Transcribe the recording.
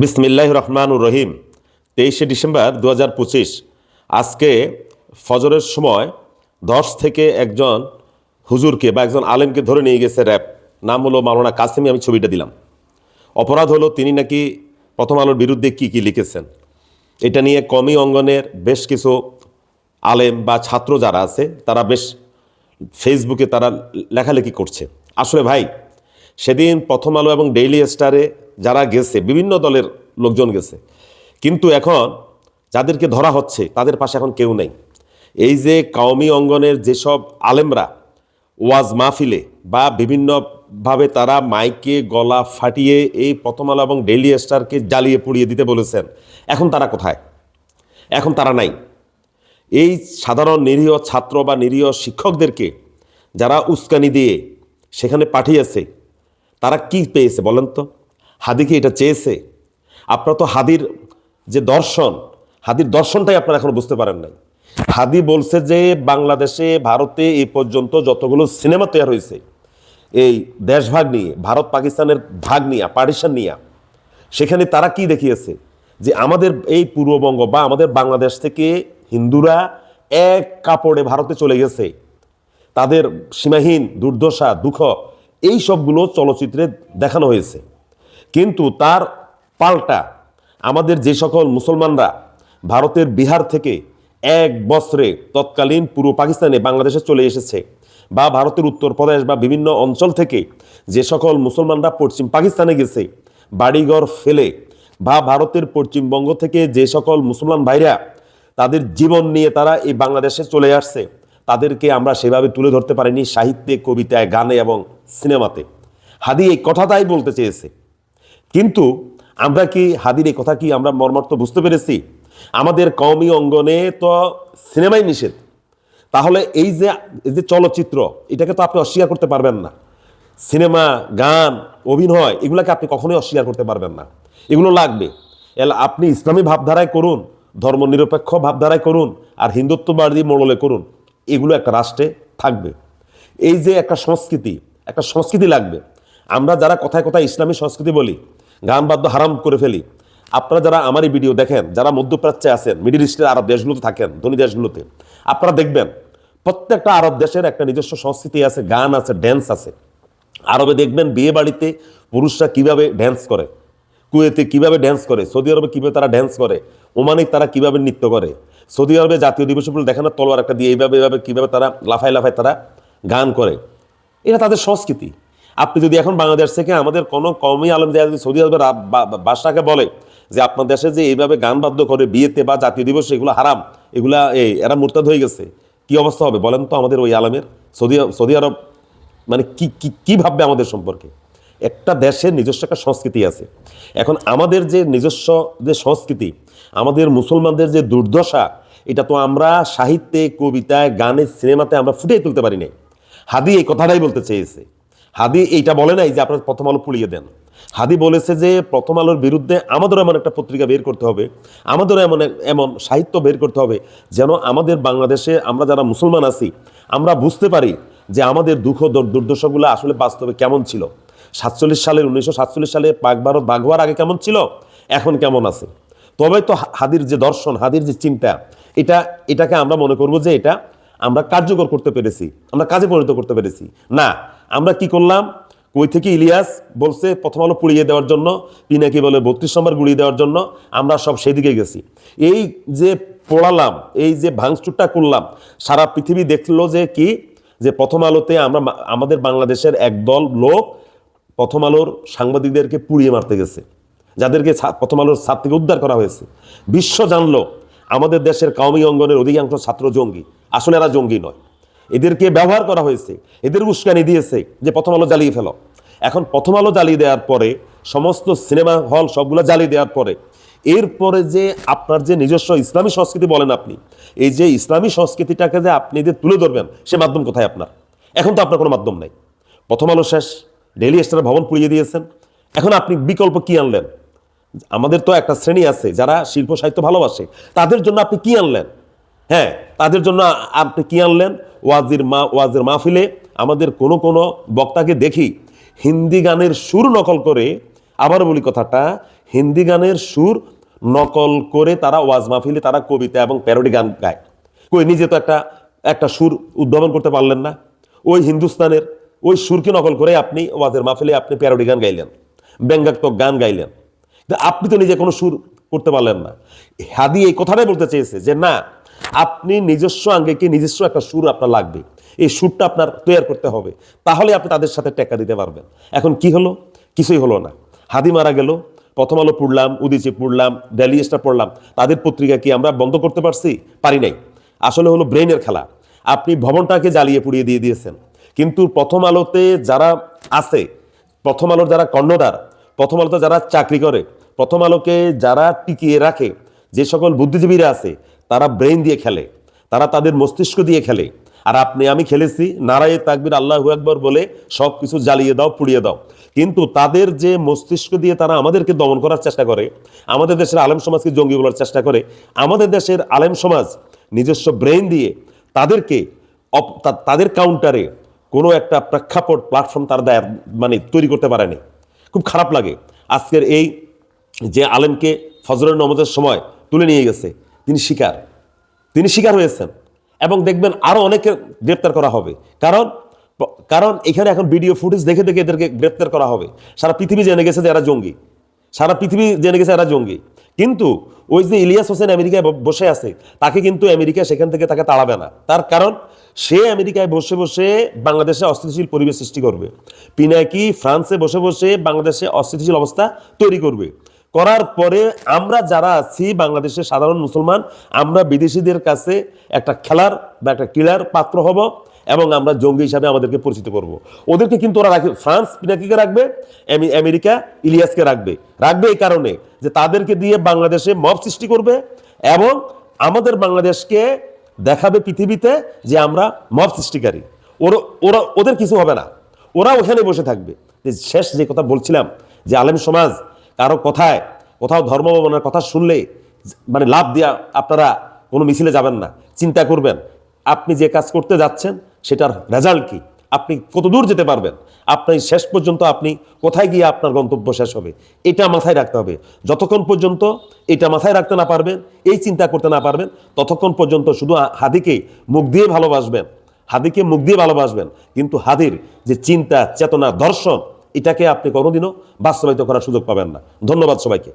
বিসমিল্লাহ রহমানুর রহিম, তেইশে ডিসেম্বর দু হাজার পঁচিশ। আজকে ফজরের সময় দশ থেকে একজন হুজুরকে বা একজন আলেমকে ধরে নিয়ে গেছে র্যাব। নাম হলো মাওলানা কাসেমি, আমি ছবিটা দিলাম। অপরাধ হলো তিনি নাকি প্রথম আলোর বিরুদ্ধে কি কি লিখেছেন। এটা নিয়ে কমি অঙ্গনের বেশ কিছু আলেম বা ছাত্র যারা আছে, তারা বেশ ফেসবুকে তারা লেখালেখি করছে। আসলে ভাই, সেদিন প্রথম আলো এবং ডেইলি স্টারে যারা গেছে, বিভিন্ন দলের লোকজন গেছে। কিন্তু এখন যাদেরকে ধরা হচ্ছে, তাদের পাশে এখন কেউ নেই। এই যে কাউমি অঙ্গনের যেসব আলেমরা ওয়াজ মাহফিলে বা বিভিন্নভাবে তারা মাইকে গলা ফাটিয়ে এই প্রথম আলো এবং ডেইলি স্টারকে জ্বালিয়ে পুড়িয়ে দিতে বলেছেন, এখন তারা কোথায়? এখন তারা নাই। এই সাধারণ নিরীহ ছাত্র বা নিরীহ শিক্ষকদেরকে যারা উস্কানি দিয়ে সেখানে পাঠিয়েছে, তারা কি পেয়েছে বলেন তো? হাদি কি এটা চেয়েছে। আপনারা তো হাদির যে দর্শন, হাদির দর্শনটাই আপনারা এখন বুঝতে পারেন নাই। হাদি বলছে যে, বাংলাদেশে, ভারতে এই পর্যন্ত যতগুলো সিনেমা তৈরি হয়েছে, এই দেশভাগ নিয়ে, ভারত পাকিস্তানের ভাগ নিয়ে, পার্টিশন নিয়ে, সেখানে তারা কি দেখিয়েছে? যে আমাদের এই পূর্ববঙ্গ বা আমাদের বাংলাদেশ থেকে হিন্দুরা এক কাপড়ে ভারতে চলে গেছে। তাদের সীমাহীন দুর্দশা, দুঃখ, এই সবগুলো চলচ্চিত্রে দেখানো হয়েছে। কিন্তু তার পাল্টা আমাদের যে সকল মুসলমানরা ভারতের বিহার থেকে এক বছরে তৎকালীন পূর্ব পাকিস্তানে বাংলাদেশে চলে এসেছে বা ভারতের উত্তরপ্রদেশ বা বিভিন্ন অঞ্চল থেকে যে সকল মুসলমানরা পশ্চিম পাকিস্তানে গেছে, বাড়িঘর ফেলে বা ভারতের পশ্চিমবঙ্গ থেকে যে সকল মুসলমান ভাইরা তাদের জীবন নিয়ে তারা এই বাংলাদেশে চলে আসছে, তাদেরকে আমরা সেভাবে তুলে ধরতে পারিনি সাহিত্যে, কবিতায়, গানে এবং সিনেমাতে। হাদি এই কথাটাই বলতে চেয়েছে। কিন্তু আমরা কি হাদির এই কথা কি আমরা মর্মার্থ বুঝতে পেরেছি? আমাদের কওমি অঙ্গনে তো সিনেমাই নিষেধ। তাহলে এই যে এই যে চলচ্চিত্র, এটাকে তো আপনি অস্বীকার করতে পারবেন না। সিনেমা, গান, অভিনয়, এগুলোকে আপনি কখনোই অস্বীকার করতে পারবেন না। এগুলো লাগবে। এল, আপনি ইসলামী ভাবধারায় করুন, ধর্মনিরপেক্ষ ভাবধারায় করুন, আর হিন্দুত্ববাদী মোড়লে করুন। এগুলো একটা রাষ্ট্রে থাকবে। এই যে একটা সংস্কৃতি একটা সংস্কৃতি লাগবে। আমরা যারা কথায় কথায় ইসলামী সংস্কৃতি বলি গান বাদ্য হারাম করে ফেলি। আপনারা যারা আমার এই ভিডিও দেখেন, যারা মধ্যপ্রাচ্যে আছেন, মিডিল ইস্টের আরব দেশগুলোতে থাকেন, ধনী দেশগুলোতে, আপনারা দেখবেন, প্রত্যেকটা আরব দেশের একটা নিজস্ব সংস্কৃতি আছে, গান আছে ড্যান্স আছে। আরবে দেখবেন বিয়ে বাড়িতে পুরুষরা কীভাবে ড্যান্স করে, কুয়েতে কীভাবে ড্যান্স করে, সৌদি আরবে কীভাবে তারা ড্যান্স করে, ওমানে তারা কীভাবে নৃত্য করে। সৌদি আরবে জাতীয় দিবস বলে দেখেন না, তলোয়ার একটা দিয়ে এইভাবে এইভাবে, কীভাবে তারা লাফায় লাফায় তারা গান করে। এটা তাদের সংস্কৃতি। আপনি যদি এখন বাংলাদেশ থেকে আমাদের কোনো কমই আলম যদি সৌদি আরবের বাদশাকে বলে যে আপনার দেশে যে এইভাবে গান বাদ্য করে, বিয়েতে বা জাতীয় দিবস এগুলো হারাম, এগুলা এই এরা মুরতাদ হয়ে গেছে, কি অবস্থা হবে বলেন তো আমাদের ওই আলমের? সৌদি সৌদি আরব মানে কি কি কি ভাববে আমাদের সম্পর্কে? একটা দেশের নিজস্ব একটা সংস্কৃতি আছে। এখন আমাদের যে নিজস্ব যে সংস্কৃতি, আমাদের মুসলমানদের যে দুর্দশা, এটা তো আমরা সাহিত্যে, কবিতায়, গানে, সিনেমাতে আমরা ফুটিয়ে তুলতে পারি নাই। হাদি এই কথাটাই বলতে চেয়েছে। হাদি এইটা বলে নাই যে আপনার প্রথম আলো পুড়িয়ে দেন। হাদি বলেছে যে প্রথম আলোর বিরুদ্ধে আমাদেরও এমন একটা পত্রিকা বের করতে হবে, আমাদেরও এমন এমন সাহিত্য বের করতে হবে যেন আমাদের বাংলাদেশে আমরা যারা মুসলমান আছি, আমরা বুঝতে পারি যে আমাদের দুঃখ দুর- দুর্দশাগুলো আসলে বাস্তবে কেমন ছিল। সাতচল্লিশ সালের উনিশশো সাতচল্লিশ সালে পাক ভারত বাঘ হওয়ার আগে কেমন ছিল, এখন কেমন আছে? তবে তো হাদির যে দর্শন, হাদির যে চিন্তা, এটা, এটাকে আমরা মনে করব যে এটা আমরা কার্যকর করতে পেরেছি, আমরা কাজে পরিণত করতে পেরেছি। না আমরা কি করলাম? কই থেকে ইলিয়াস বলছে, প্রথম আলো পুড়িয়ে দেওয়ার জন্য পিনাকি বলে বত্রিশ নম্বর গুড়িয়ে দেওয়ার জন্য, আমরা সব সেদিকে গেছি। এই যে পড়ালাম, এই যে ভাঙচুরটা করলাম, সারা পৃথিবী দেখল যে কি? যে প্রথম আলোতে আমরা আমাদের বাংলাদেশের একদল লোক প্রথম আলোর সাংবাদিকদেরকে পুড়িয়ে মারতে গেছে, যাদেরকে প্রথম আলোর ছাদ থেকে উদ্ধার করা হয়েছে। বিশ্ব জানলো, আমাদের দেশের কাউমি অঙ্গনের অধিকাংশ ছাত্র জঙ্গি, আসলে এরা জঙ্গি নয়। এদেরকে ব্যবহার করা হয়েছে, এদের উস্কানি দিয়েছে যে প্রথম আলো জ্বালিয়ে ফেলো। এখন প্রথম আলো জ্বালিয়ে দেওয়ার পরে, সমস্ত সিনেমা হল সবগুলো জ্বালিয়ে দেওয়ার পরে, এরপরে যে আপনার যে নিজস্ব ইসলামী সংস্কৃতি বলেন আপনি, এই যে ইসলামী সংস্কৃতিটাকে যে আপনি যে তুলে ধরবেন, সে মাধ্যম কোথায় আপনার? এখন তো আপনার কোনো মাধ্যম নাই। প্রথম আলো শেষ ডেলি স্টার ভবন পুড়িয়ে দিয়েছেন। এখন আপনি বিকল্প কি আনলেন? আমাদের তো একটা শ্রেণি আছে, যারা শিল্প, সাহিত্য ভালোবাসে, তাদের জন্য আপনি কি আনলেন? হ্যাঁ তাদের জন্য আপনি কি আনলেন? ওয়াজির মা, ওয়াজের মাহফিলে আমাদের কোনো কোনো বক্তাকে দেখি হিন্দি গানের সুর নকল করে আবার বলি কথাটা, হিন্দি গানের সুর নকল করে তারা ওয়াজ মাহফিলে তারা কবিতা এবং প্যারোডি গান গায়। কই, নিজে তো একটা একটা সুর উদ্ভাবন করতে পারলেন না। ওই হিন্দুস্তানের, ওই সুরকে নকল করে আপনি ওয়াজের মাহফিলে আপনি প্যারোডি গান গাইলেন, ব্যঙ্গাত্মক গান গাইলেন। আপনি তো নিজে কোনো সুর করতে পারলেন না। হাদি এই কথাটাই বলতে চেয়েছে যে না আপনি নিজস্ব আঙ্গিকে নিজস্ব একটা সুর আপনার লাগবে। এই সুরটা আপনার তৈরি করতে হবে। তাহলে আপনি তাদের সাথে টেক্কা দিতে পারবেন। এখন কি হলো? কিছুই হলো না। হাদি মারা গেল, প্রথম আলো পড়লাম, উদিচি পড়লাম, ডেলি স্টার পড়লাম। তাদের পত্রিকা কি আমরা বন্ধ করতে পারছি? পারি নাই। আসলে হলো ব্রেনের খেলা। আপনি ভবনটাকে জ্বালিয়ে পুড়িয়ে দিয়ে দিয়েছেন। কিন্তু প্রথম আলোতে যারা আছে, প্রথম আলোর যারা কর্ণধার, প্রথম আলোতে যারা চাকরি করে, প্রথম আলোকে যারা টিকিয়ে রাখে, যে সকল বুদ্ধিজীবীরা আছে তারা ব্রেন দিয়ে খেলে, তারা তাদের মস্তিষ্ক দিয়ে খেলে। আর আপনি, আমি খেলেছি, নারায়ে তাকবির, আল্লাহ একবার বলে সব কিছু জ্বালিয়ে দাও, পুড়িয়ে দাও। কিন্তু তাদের যে মস্তিষ্ক দিয়ে তারা আমাদেরকে দমন করার চেষ্টা করে, আমাদের দেশের আলেম সমাজকে জঙ্গি বলার চেষ্টা করে, আমাদের দেশের আলেম সমাজ নিজস্ব ব্রেন দিয়ে তাদেরকে তাদের কাউন্টারে কোনো একটা প্রেক্ষাপট প্ল্যাটফর্ম তারা দেয় মানে তৈরি করতে পারেনি। খুব খারাপ লাগে। আজকের এই যে আলেমকে ফজরের নমজের সময় তুলে নিয়ে গেছে তিনি শিকার। তিনি শিকার হয়েছেন। এবং দেখবেন আরও অনেকে গ্রেপ্তার করা হবে। কারণ কারণ এখানে এখন ভিডিও ফুটেজ দেখে দেখে এদেরকে গ্রেপ্তার করা হবে। সারা পৃথিবী জেনে গেছে যে এরা জঙ্গি। সারা পৃথিবী জেনে গেছে এরা জঙ্গি। কিন্তু ওই যে ইলিয়াস হোসেন আমেরিকায় বসে আছে, তাকে কিন্তু আমেরিকা সেখান থেকে তাকে তাড়াবে না। তার কারণ, সে আমেরিকায় বসে বসে বাংলাদেশে অস্থিতিশীল পরিবেশ সৃষ্টি করবে। পিনাকি ফ্রান্সে বসে বসে বাংলাদেশে অস্থিতিশীল অবস্থা তৈরি করবে। করার পরে আমরা যারা আছি, বাংলাদেশের সাধারণ মুসলমান, আমরা বিদেশিদের কাছে একটা খেলার বা একটা ক্রীড়ার পাত্র হব এবং আমরা জঙ্গি হিসাবে আমাদেরকে পরিচিত করব। ওদেরকে কিন্তু ওরা রাখবে ফ্রান্স পিনাকিকে রাখবে আমেরিকা ইলিয়াসকে রাখবে। রাখবে এই কারণে যে তাদেরকে দিয়ে বাংলাদেশে মব সৃষ্টি করবে এবং আমাদের বাংলাদেশকে দেখাবে পৃথিবীতে যে আমরা মব সৃষ্টিকারী। ওরা ওরা ওদের কিছু হবে না। ওরা ওখানে বসে থাকবে। যে শেষ যে কথা বলছিলাম, যে আলেম সমাজ কারও কথায়, কোথাও ধর্ম ভাবনার কথা শুনলে মানে লাভ দিয়া আপনারা কোনো মিছিলে যাবেন না, চিন্তা করবেন, আপনি যে কাজ করতে যাচ্ছেন, সেটার রেজাল্ট কি? আপনি কত দূর যেতে পারবেন? আপনি শেষ পর্যন্ত আপনি কোথায় গিয়ে আপনার গন্তব্য শেষ হবে? এটা মাথায় রাখতে হবে। যতক্ষণ পর্যন্ত এটা মাথায় রাখতে না পারবেন, এই চিন্তা করতে না পারবেন, ততক্ষণ পর্যন্ত শুধু হাদিকে মুখ দিয়ে ভালোবাসবেন, হাদিকে মুখ দিয়ে ভালোবাসবেন। কিন্তু হাদির যে চিন্তা, চেতনা, দর্শন এটাকে আপনি কোনোদিনও বাস্তবায়িত করার সুযোগ পাবেন না। ধন্যবাদ সবাইকে।